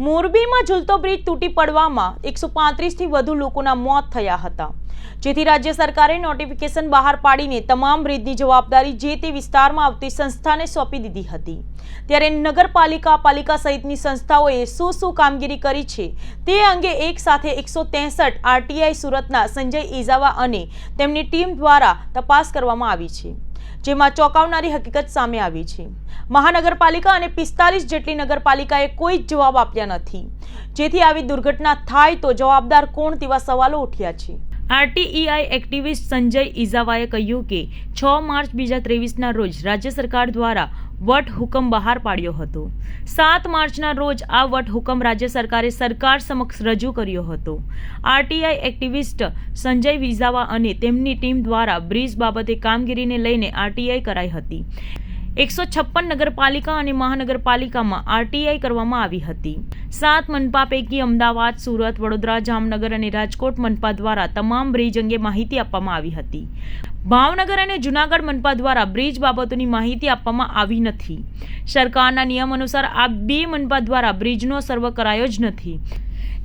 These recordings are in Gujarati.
મોરબીમાં ઝૂલતો બ્રિજ તૂટી પડવામાં એકસો પાંત્રીસથી વધુ લોકોના મોત થયા હતા. જેથી રાજ્ય સરકારે નોટિફિકેશન બહાર પાડીને તમામ બ્રિજની જવાબદારી જે તે વિસ્તારમાં આવતી સંસ્થાને સોંપી દીધી હતી. ત્યારે નગરપાલિકા, પાલિકા સહિતની સંસ્થાઓએ શું શું કામગીરી કરી છે તે અંગે એક સાથે એકસો આરટીઆઈ સુરતના સંજય ઇઝાવા અને તેમની ટીમ દ્વારા તપાસ કરવામાં આવી છે. જેમાં ચોંકાવનારી હકીકત સામે આવી છે. મહાનગરપાલિકા અને પિસ્તાલીસ જેટલી નગરપાલિકાએ કોઈ જ જવાબ આપ્યા નથી. જેથી આવી દુર્ઘટના થાય તો જવાબદાર કોણ તેવા સવાલો ઉઠ્યા છે. આરટીઈઆઈ એક્ટિવિસ્ટ સંજય ઇઝાવાએ કહ્યું કે છ માર્ચ બીજા ત્રેવીસના રોજ રાજ્ય સરકાર દ્વારા વટ હુકમ બહાર પાડ્યો હતો. સાત માર્ચના રોજ આ વટહુકમ રાજ્ય સરકારે સરકાર સમક્ષ રજૂ કર્યો હતો. આરટીઆઈ એક્ટિવિસ્ટ સંજય વિઝાવા અને તેમની ટીમ દ્વારા બ્રિજ બાબતે કામગીરીને લઈને આરટીઆઈ કરાઈ હતી. એકસો છપ્પન નગરપાલિકા અને મહાનગરપાલિકામાં આરટીઆઈ કરવામાં આવી હતી. સાત મનપા પૈકી અમદાવાદ, સુરત, વડોદરા, જામનગર અને રાજકોટ મનપા દ્વારા તમામ બ્રિજ અંગે માહિતી આપવામાં આવી હતી. ભાવનગર અને જુનાગઢ મનપા દ્વારા બ્રિજ બાબતોની માહિતી આપવામાં આવી નથી. સરકારના નિયમ અનુસાર આ બે મનપા દ્વારા બ્રિજનો સર્વ કરાયો જ નથી.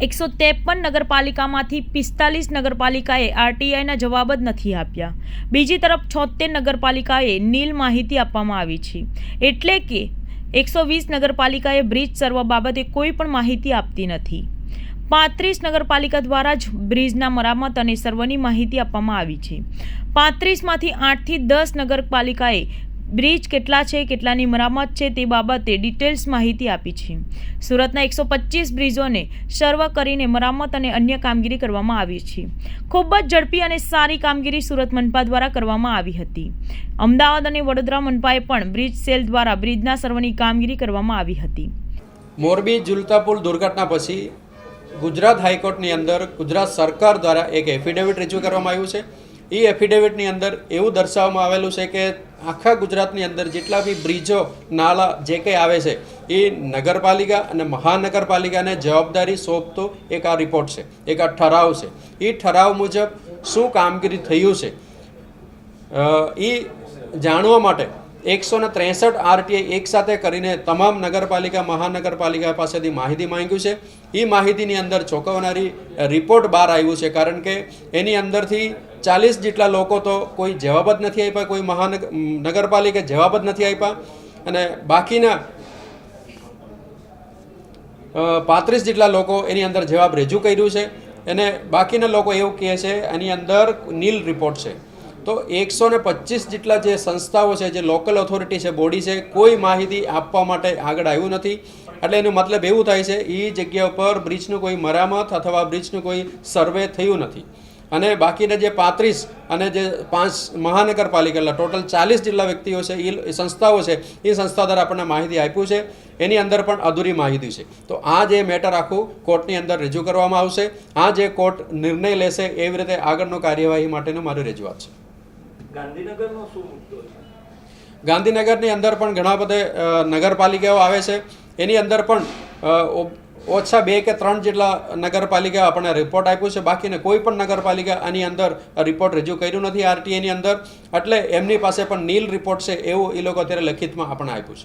એકસો ત્રેપન નગરપાલિકામાંથી પિસ્તાલીસ નગરપાલિકાએ આરટીઆઈના જવાબ જ નથી આપ્યા. બીજી તરફ છોતેર નગરપાલિકાએ નીલ માહિતી આપવામાં આવી છે. એટલે કે એકસો વીસ નગરપાલિકાએ બ્રિજ સર્વ બાબતે કોઈ પણ માહિતી આપતી નથી. પાંત્રીસ નગરપાલિકા દ્વારા જ બ્રિજના મરામત અને સર્વની માહિતી આપવામાં આવી છે. પાંત્રીસમાંથી આઠથી દસ નગરપાલિકાએ બ્રિજ કેટલા છે, કેટલાની મરામત છે તે બાબતે ડિટેલ્સ માહિતી આપી છે. સુરતના એકસો પચીસ બ્રિજોને સર્વ કરીને મરામત અને અન્ય કામગીરી કરવામાં આવી છે. ખૂબ જ ઝડપી અને સારી કામગીરી સુરત મનપા દ્વારા કરવામાં આવી હતી. અમદાવાદ અને વડોદરા મનપાએ પણ બ્રિજ સેલ દ્વારા બ્રિજના સર્વની કામગીરી કરવામાં આવી હતી. મોરબી ઝુલતા પુલ દુર્ઘટના પછી ગુજરાત હાઈકોર્ટની અંદર ગુજરાત સરકાર દ્વારા એક એફિડેવિટ રજૂ કરવામાં આવ્યું છે. એ એફિડેવિટની અંદર એવું દર્શાવવામાં આવેલું છે કે આખા ગુજરાતની અંદર જેટલા બી બ્રિજો નાળા જે કંઈ આવે છે એ નગરપાલિકા અને મહાનગરપાલિકાને જવાબદારી સોંપતો એક આ રિપોર્ટ છે, એક આ ઠરાવ છે. એ ઠરાવ મુજબ શું કામગીરી થયું છે? એ જાણવા માટે એકસો ને ત્રેસઠ આરટીઆઈ એક સાથે કરીને તમામ નગરપાલિકા, મહાનગરપાલિકા પાસેથી માહિતી માંગ્યું છે. એ માહિતીની અંદર ચોંકાવનારી રિપોર્ટ બહાર આવ્યું છે, કારણ કે એની અંદરથી ચાલીસ જેટલા લોકો તો કોઈ જવાબ જ નથી આપ્યા, કોઈ મહાનગર નગરપાલિકા જવાબ જ નથી આપ્યા. અને બાકીના પાંત્રીસ જેટલા લોકો એની અંદર જવાબ રજૂ કર્યું છે. અને બાકીના લોકો એવું કહે છે, એની અંદર નીલ રિપોર્ટ છે. તો એકસો ને પચીસ જેટલા જે સંસ્થાઓ છે, જે લોકલ ઓથોરિટી છે બોડી છે, કોઈ માહિતી આપવા માટે આગળ આવ્યું નથી. એટલે એનો મતલબ એવું થાય છે એ જગ્યા ઉપર બ્રિજનું કોઈ મરામત અથવા બ્રિજનું કોઈ સર્વે થયું નથી. અને બાકીના જે પાંત્રીસ અને જે પાંચ મહાનગરપાલિકા ટોટલ ચાલીસ જેટલા વ્યક્તિઓ છે એ સંસ્થાઓ છે એ સંસ્થા દ્વારા આપણને માહિતી આપ્યું છે. એની અંદર પણ અધૂરી માહિતી છે. તો આ જે મેટર આખું કોર્ટની અંદર રજૂ કરવામાં આવશે. આ જે કોર્ટ નિર્ણય લેશે, એવી રીતે આગળનો કાર્યવાહી માટેનું મારી રજૂઆત છે. ગાંધીનગરનો ગાંધીનગરની અંદર પણ ઘણા બધા નગરપાલિકાઓ આવે છે. એની અંદર પણ ઓછા બે કે ત્રણ જેટલા નગરપાલિકા આપણને રિપોર્ટ આપ્યું છે. બાકીને કોઈ પણ નગરપાલિકા આની અંદર રિપોર્ટ રજૂ કર્યું નથી. આરટીએની અંદર. એટલે એમની પાસે પણ નીલ રિપોર્ટ છે. એવું એ લોકો અત્યારે લખિતમાં આપણને આપ્યું છે.